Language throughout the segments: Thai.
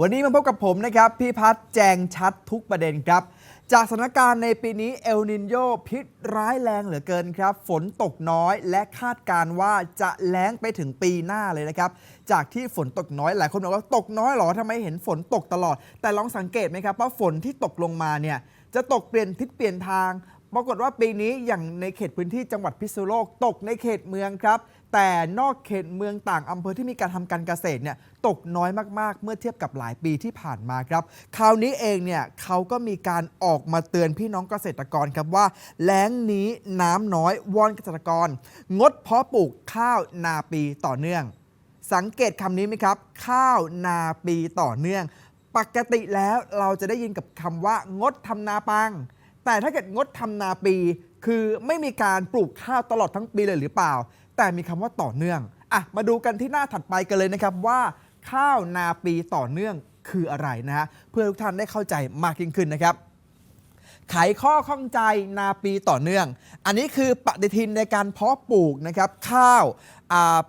วันนี้มาพบกับผมนะครับ พี่พัฒน์แจงชัดทุกประเด็นครับ จากสถานการณ์ในปีนี้เอลนินโยพิษร้ายแรงเหลือเกินครับ ฝนตกน้อยและคาดการว่าจะแล้งไปถึงปีหน้าเลยนะครับ จากที่ฝนตกน้อยหลายคนบอกว่าตกน้อยเหรอทำไมเห็นฝนตกตลอด แต่ลองสังเกตไหมครับว่าฝนที่ตกลงมาเนี่ยจะตกเปลี่ยนทิศเปลี่ยนทาง ปรากฏว่าปีนี้อย่างในเขตพื้นที่จังหวัดพิษณุโลกตกในเขตเมืองครับ แต่นอกเขตเมืองต่างอำเภอที่มีการทำการเกษตรเนี่ยตกน้อยมากๆ เมื่อเทียบกับหลายปีที่ผ่านมาครับ คราวนี้เองเนี่ยเขาก็มีการออกมาเตือนพี่น้องเกษตรกรครับว่าแล้งนี้น้ำน้อยวอนเกษตรกร งดเพาะปลูกข้าวนาปีต่อเนื่อง สังเกตคำนี้ไหมครับ ข้าวนาปีต่อเนื่อง ปกติแล้วเราจะได้ยินกับคำว่างดทำนาปัง แต่ถ้าเกิดงดทำนาปี คือไม่มีการปลูกข้าวตลอดทั้งปีเลยหรือเปล่า แต่มีคำว่าต่อเนื่องอะมาดูกันที่หน้าถัดไปกันเลยนะครับว่า ข้าวนาปีต่อเนื่องคืออะไรนะฮะเพื่อทุกท่านได้เข้าใจมากยิ่งขึ้นนะครับ ไขข้อข้องใจนาปีต่อเนื่อง อันนี้คือปฏิทินในการเพาะปลูกนะครับข้าว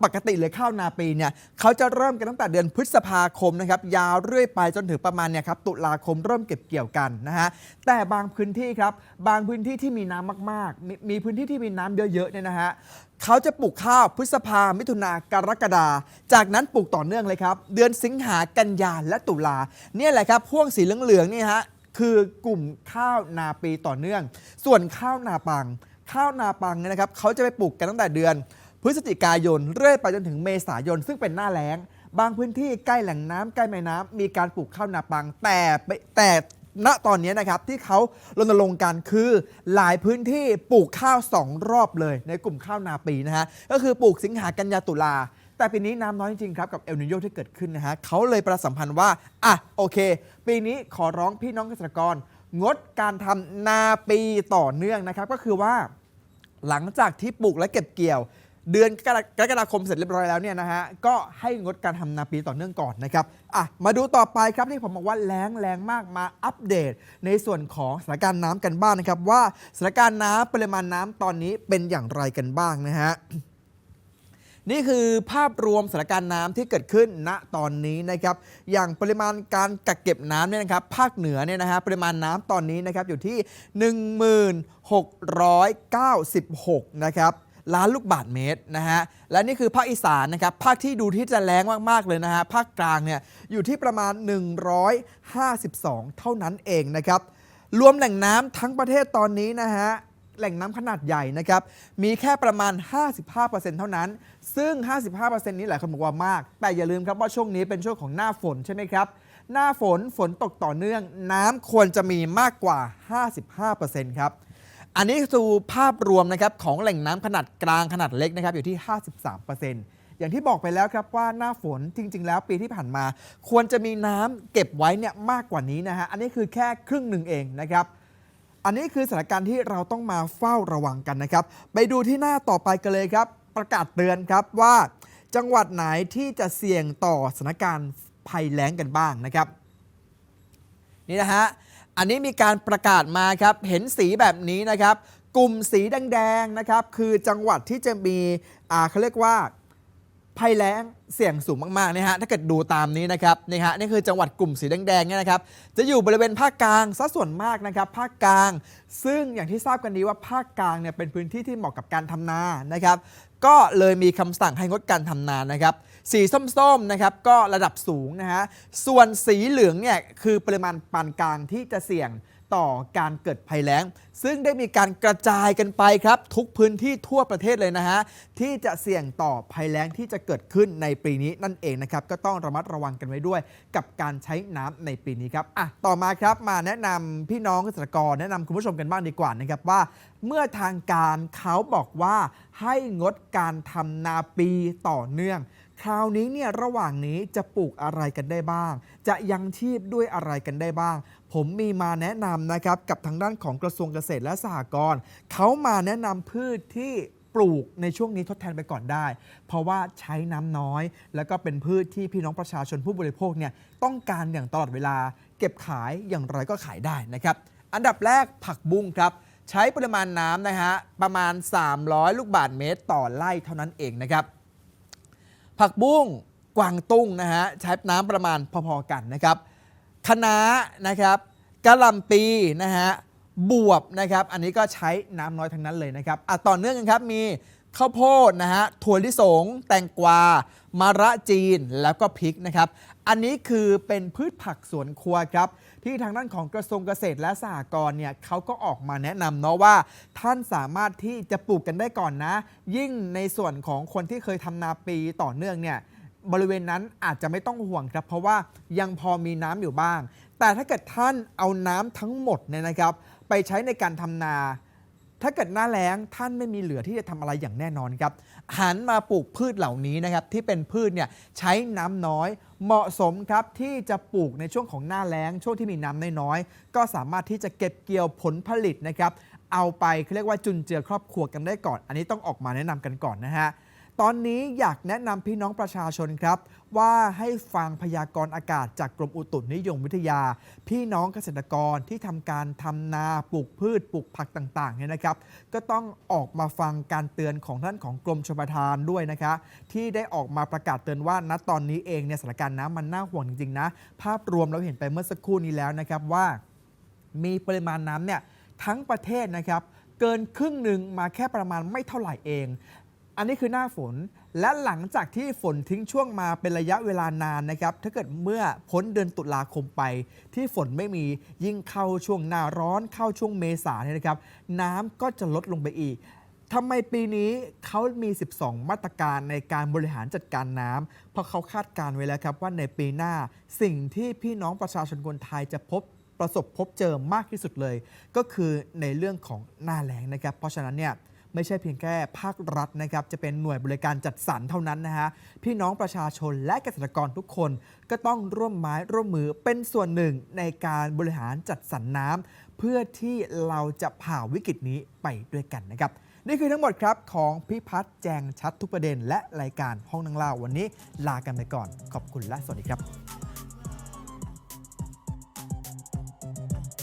ปกติเลยข้าวนาปีเนี่ยเขาจะเริ่มกันตั้งแต่เดือนพฤษภาคมนะครับยาวเรื่อยไปจนถึงประมาณเนี่ยครับตุลาคมเริ่มเก็บเกี่ยวกันนะฮะแต่บางพื้นที่ครับบางพื้นที่ที่มีน้ำมากๆมีมีพื้นที่ที่มีน้ำเยอะๆเนี่ยนะฮะเขาจะปลูกข้าวพฤษภา มิถุนากรกฎาจากนั้นปลูกต่อเนื่องเลยครับ เดือนสิงหากันยาและตุลาเนี่ยแหละครับพ่วงสีเหลืองๆนี่ฮะ คือกลุ่มข้าวนาปีต่อเนื่อง ส่วนข้าวนาปัง ข้าวนาปังเนี่ยนะครับเขาจะไปปลูกกันตั้งแต่เดือน พฤศจิกายนเรื่อยไปจนถึงเมษายน ซึ่งเป็นหน้าแล้ง บางพื้นที่ใกล้แหล่งน้ำใกล้แม่น้ำมีการปลูกข้าวนาปัง แต่แต่ณตอนนี้นะครับที่เขารณรงค์กันคือหลายพื้นที่ปลูกข้าว 2 รอบเลยในกลุ่มข้าวนาปีนะฮะก็คือปลูกสิงหากันยาตุลา แต่ปีนี้น้ำน้อยจริงๆครับกับเอลนิโยที่เกิดขึ้นนะฮะเขาเลยประสัมพันธ์ว่า อะ โอเค ปีนี้ขอร้องพี่น้องเกษตรกร งดการทำนาปีต่อเนื่องนะครับ ก็คือว่า หลังจากที่ปลูกและเก็บเกี่ยว เดือนกรกรกฎาคมเสร็จเรียบร้อยแล้วเนี่ยนะฮะก็ให้งดการทำนาปีต่อเนื่องก่อนนะครับอะมาดูต่อไปครับที่ผมบอกว่าแรงแรงมากมาอัปเดต ในส่วนของสถานการณ์น้ำกันบ้างนะครับ ว่าสถานการณ์น้ำปริมาณน้ำตอนนี้เป็นอย่างไรกันบ้างนะฮะ นี่คือภาพรวมสถานการณ์น้ำที่เกิดขึ้นณตอนนี้นะครับ อย่างปริมาณการกักเก็บน้ำเนี่ยนะครับ ภาคเหนือเนี่ยนะฮะปริมาณน้ำตอนนี้นะครับอยู่ที่ 1696 นะครับล้านลูกบาทเมตรนะฮะ และนี่คือภาคอีสานนะครับ ภาคที่ดูที่จะแรงมาก ๆ เลยนะฮะ ภาคกลางเนี่ยอยู่ที่ประมาณ 152 เท่านั้นเองนะครับ รวมแหล่งน้ำทั้งประเทศตอนนี้นะฮะ แหล่งน้ำขนาดใหญ่นะครับ มีแค่ประมาณ 55%เท่านั้น ซึ่ง 55%นี้หลายคนบอกว่ามาก แต่อย่าลืมครับว่าช่วงนี้เป็นช่วงของหน้าฝนใช่ไหมครับ หน้าฝนฝนตกต่อเนื่อง น้ำควรจะมีมากกว่า 55%ครับ อันนี้คือภาพรวมนะครับของแหล่งน้ำขนาดกลางขนาดเล็กนะครับอยู่ที่ 53%อย่างที่บอกไปแล้วครับว่าหน้าฝนจริง ๆ แล้วปีที่ผ่านมา ควรจะมีน้ำเก็บไว้เนี่ยมากกว่านี้นะฮะอันนี้คือแค่ครึ่งหนึ่งเองนะครับ อันนี้คือสถานการณ์ที่เราต้องมาเฝ้าระวังกันนะครับ ไปดูที่หน้าต่อไปกันเลยครับ ประกาศเตือนครับว่า จังหวัดไหนที่จะเสี่ยงต่อสถานการณ์ภัยแล้งกันบ้างนะครับ นี่นะฮะอันนี้มีการประกาศมาครับเห็นสีแบบนี้นะครับ กลุ่มสีแดงๆนะครับ คือจังหวัดที่จะมีอ่าเขาเรียกว่า ภัยแล้งเสี่ยงสูงมากๆนะฮะถ้าเกิดดูตามนี้นะครับนี่ฮะนี่คือจังหวัดกลุ่มสีแดงๆเนี่ยนะครับ จะอยู่บริเวณภาคกลางซะส่วนมากนะครับภาคกลาง ซึ่งอย่างที่ทราบกันดีว่าภาคกลางเนี่ยเป็นพื้นที่ที่เหมาะกับการทำนานะครับ ก็เลยมีคำสั่งให้งดการทำนานะครับ สีส้มๆนะครับก็ระดับสูงนะฮะส่วนสีเหลืองเนี่ยคือปริมาณปานกลางที่จะเสี่ยง ต่อการเกิดภัยแล้ง ซึ่งได้มีการกระจายกันไปครับ ทุกพื้นที่ทั่วประเทศเลยนะฮะ ที่จะเสี่ยงต่อภัยแล้งที่จะเกิดขึ้นในปีนี้นั่นเองนะครับ ก็ต้องระมัดระวังกันไว้ด้วย กับการใช้น้ำในปีนี้ครับอะต่อมาครับมาแนะนำพี่น้องเกษตรกร แนะนำคุณผู้ชมกันบ้างดีกว่านะครับว่า เมื่อทางการเขาบอกว่าให้งดการทำนาปีต่อเนื่อง คราวนี้เนี่ยระหว่างนี้จะปลูกอะไรกันได้บ้าง จะยังชีพด้วยอะไรกันได้บ้าง ผมมีมาแนะนำนะครับกับทางด้านของกระทรวงเกษตรและสหกรณ์เขามาแนะนำพืชที่ปลูกในช่วงนี้ทดแทนไปก่อนได้ เพราะว่าใช้น้ำน้อย แล้วก็เป็นพืชที่พี่น้องประชาชนผู้บริโภคเนี่ยต้องการอย่างตลอดเวลา เก็บขายอย่างไรก็ขายได้นะครับอันดับแรกผักบุ้งครับใช้ปริมาณน้ำนะฮะประมาณ 300 ลูกบาทเมตรต่อไร่เท่านั้นเองนะครับ ผักบุ้งกวางตุ้งนะฮะใช้น้ำประมาณพอๆกันนะครับคะน้านะครับกะหล่ำปีนะฮะบวบนะครับ อันนี้ก็ใช้น้ำน้อยทั้งนั้นเลยนะครับอะต่อเนื่องกันครับมี ข้าวโพดนะฮะถั่วลิสง แตงกวามะระจีนแล้วก็พริกนะครับ อันนี้คือเป็นพืชผักสวนครัวครับ ที่ทางด้านของกระทรวงเกษตรและสหกรณ์เนี่ยเขาก็ออกมาแนะนำเนาะว่า ท่านสามารถที่จะปลูกกันได้ก่อนนะ ยิ่งในส่วนของคนที่เคยทำนาปีต่อเนื่องเนี่ยบริเวณนั้นอาจจะไม่ต้องห่วงครับ เพราะว่ายังพอมีน้ำอยู่บ้าง แต่ถ้าเกิดท่านเอาน้ำทั้งหมดเนี่ยนะครับ ไปใช้ในการทำนา ถ้าเกิดหน้าแล้งท่านไม่มีเหลือที่จะทำอะไรอย่างแน่นอนครับ หันมาปลูกพืชเหล่านี้นะครับที่เป็นพืชเนี่ยใช้น้ำน้อย เหมาะสมครับที่จะปลูกในช่วงของหน้าแล้ง ช่วงที่มีน้ำน้อยๆก็สามารถที่จะเก็บเกี่ยวผลผลิตนะครับเอาไปเขาเรียกว่าจุนเจือครอบครัวกันได้ก่อน อันนี้ต้องออกมาแนะนำกันก่อนนะฮะ ตอนนี้อยากแนะนำพี่น้องประชาชนครับ ว่าให้ฟังพยากรณ์อากาศจากกรมอุตุนิยมวิทยา พี่น้องเกษตรกรที่ทำการทำนาปลูกพืชปลูกผักต่างๆเนี่ยนะครับ ก็ต้องออกมาฟังการเตือนของท่านของกรมชลประทานด้วยนะคะ ที่ได้ออกมาประกาศเตือนว่าณตอนนี้เองเนี่ยสถานการณ์น้ำมันน่าห่วงจริงๆนะภาพรวมเราเห็นไปเมื่อสักครู่นี้แล้วนะครับว่า มีปริมาณน้ำเนี่ยทั้งประเทศนะครับเกินครึ่งหนึ่งมาแค่ประมาณไม่เท่าไหร่เอง อันนี้คือหน้าฝนและหลังจากที่ฝนทิ้งช่วงมาเป็นระยะเวลานานนะครับ ถ้าเกิดเมื่อพ้นเดือนตุลาคมไป ที่ฝนไม่มียิ่งเข้าช่วงหน้าร้อนเข้าช่วงเมษาเนี่ยนะครับ น้ำก็จะลดลงไปอีกทำไมปีนี้เขามี 12 มาตรการในการบริหารจัดการน้ำเพราะเขาคาดการณ์ไว้แล้วครับว่าในปีหน้าสิ่งที่พี่น้องประชาชนคนไทยจะพบประสบพบเจอมากที่สุดเลย ก็คือในเรื่องของหน้าแล้งนะครับ เพราะฉะนั้นเนี่ย ไม่ใช่เพียงแค่ภาครัฐนะครับจะเป็นหน่วยบริการจัดสรรเท่านั้นนะฮะพี่น้องประชาชนและเกษตรกรทุกคน ก็ต้องร่วมไม้ร่วมมือเป็นส่วนหนึ่งในการบริหารจัดสรรน้ำเพื่อที่เราจะผ่าวิกฤตนี้ไปด้วยกันนะครับนี่คือทั้งหมดครับของพิพัฒน์แจงชัดทุกประเด็น และรายการห้องนังเล่าวันนี้ลากันไปก่อน ขอบคุณและสวัสดีครับ